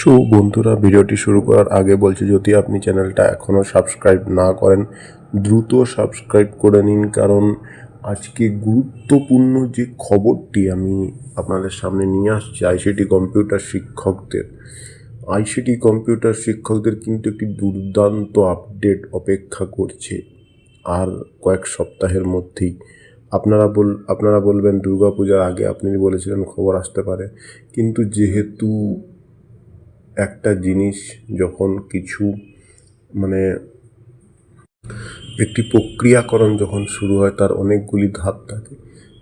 So বন্ধুরা, ভিডিওটি শুরু করার আগে বলছি, যদি আপনি চ্যানেলটা এখনও সাবস্ক্রাইব না করেন, দ্রুত সাবস্ক্রাইব করে নিন, কারণ আজকে গুরুত্বপূর্ণ যে খবরটি আমি আপনাদের সামনে নিয়ে আসছি আইসিটি কম্পিউটার শিক্ষকদের। আইসিটি কম্পিউটার শিক্ষকদের কিন্তু একটি দুর্দান্ত আপডেট অপেক্ষা করছে, আর কয়েক সপ্তাহের মধ্যেই। আপনারা বল, আপনারা বলবেন, দুর্গাপূজার আগে আপনি বলেছিলেন খবর আসতে পারে, কিন্তু যেহেতু একটা জিনিস যখন কিছু মানে একটি প্রক্রিয়াকরণ যখন শুরু হয়, তার অনেকগুলি ধাপ থাকে।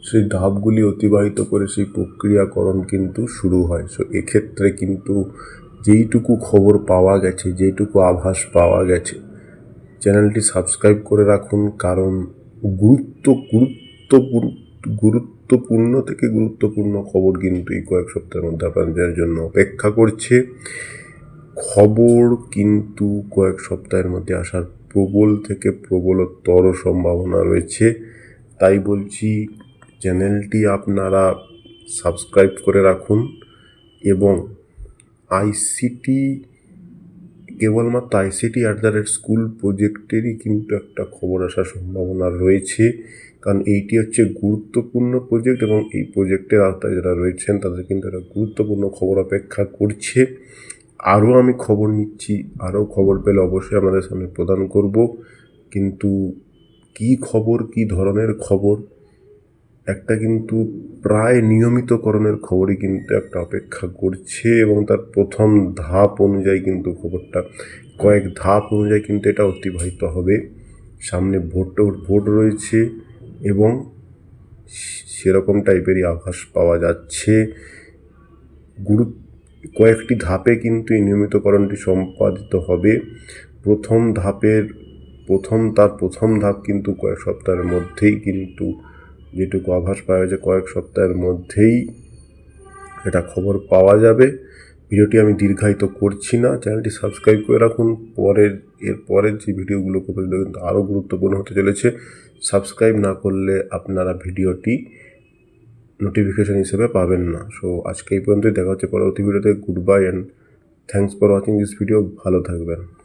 সেই ধাপগুলি অতিবাহিত করে সেই প্রক্রিয়াকরণ কিন্তু শুরু হয়। সো এক্ষেত্রে কিন্তু যেইটুকু খবর পাওয়া গেছে, যেইটুকু আভাস পাওয়া গেছে, চ্যানেলটি সাবস্ক্রাইব করে রাখুন। কারণ গুরুত্ব, গুরুত্বপূর্ণ গুরুত্বপূর্ণ থেকে গুরুত্বপূর্ণ খবর কিন্তু এই কয়েক সপ্তাহের মধ্যে আপনাদের জন্য অপেক্ষা করছে। খবর কিন্তু কয়েক সপ্তাহের মধ্যে আসার প্রবল থেকে প্রবলতর সম্ভাবনা রয়েছে। তাই বলছি, চ্যানেলটি আপনারা সাবস্ক্রাইব করে রাখুন এবং আইসিটি কেবলমাত্র ICT at the rate school প্রজেক্টেরই কিন্তু একটা খবর আসার সম্ভাবনা রয়েছে। কারণ এইটি হচ্ছে গুরুত্বপূর্ণ প্রজেক্ট এবং এই প্রজেক্টের আওতায় যারা রয়েছেন, তাদের কিন্তু একটা গুরুত্বপূর্ণ খবর অপেক্ষা করছে। আরও আমি খবর নিচ্ছি, আরও খবর পেলে অবশ্যই আমাদের সামনে প্রদান করব। কিন্তু কী খবর, কী ধরনের খবর একটা কিন্তু প্রায় নিয়মিতকরণের খবরই কিন্তু একটা অপেক্ষা করছে এবং তার প্রথম ধাপ অনুযায়ী কিন্তু খবরটা, কয়েক ধাপ অনুযায়ী কিন্তু এটা অতিবাহিত হবে। সামনে ভোট ভোট রয়েছে এবং সেরকম টাইপেরই আভাস পাওয়া যাচ্ছে। গুরু কয়েকটি ধাপে কিন্তু এই নিয়মিতকরণটি সম্পাদিত হবে। প্রথম ধাপের, প্রথম, তার প্রথম ধাপ কিন্তু কয়েক সপ্তাহের মধ্যেই কিন্তু যেটুকু আভাস পাওয়া যায়, কয়েক সপ্তাহের মধ্যেই এটা খবর পাওয়া যাবে। ভিডিওটি আমি দীর্ঘায়িত করছি না। চ্যানেলটি সাবস্ক্রাইব করে রাখুন। পরের, এর পরের যে ভিডিওগুলো করবে কিন্তু আরও গুরুত্বপূর্ণ হতে চলেছে, সাবস্ক্রাইব না করলে আপনারা ভিডিওটি নোটিফিকেশন হিসেবে পাবেন না। সো, আজকে এই পর্যন্তই। দেখা হচ্ছে পরবর্তী ভিডিওতে। Good bye and thanks for watching this video ভালো থাকবেন।